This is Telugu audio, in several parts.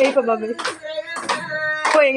వెళ్ళిపో బాబాయ్ పో ఏం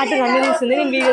అటు రమ్య తీస్తుంది నేను వీడియో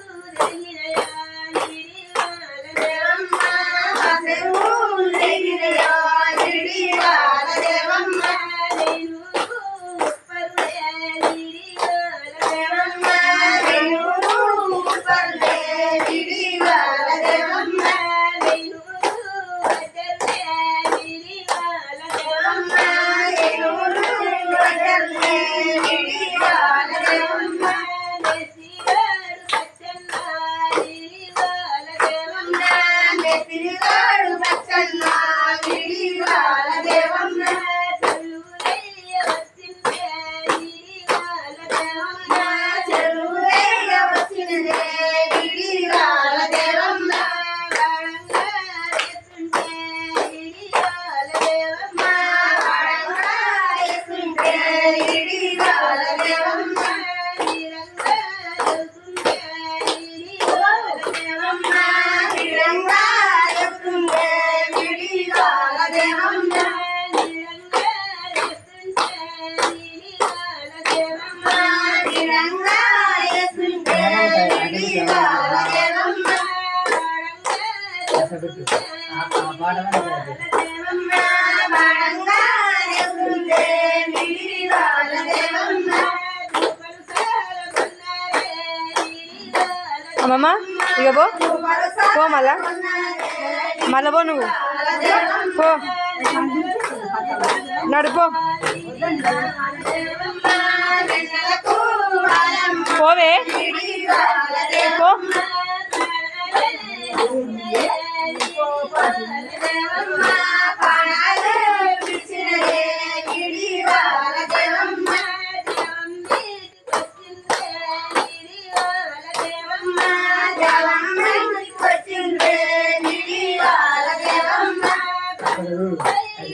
అమ్మమ్మ ఇక పో. పో మళ్ళా. మళ్ళా పో నువ్వు. పో. నడుపో పోవే.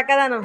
చక్కదనం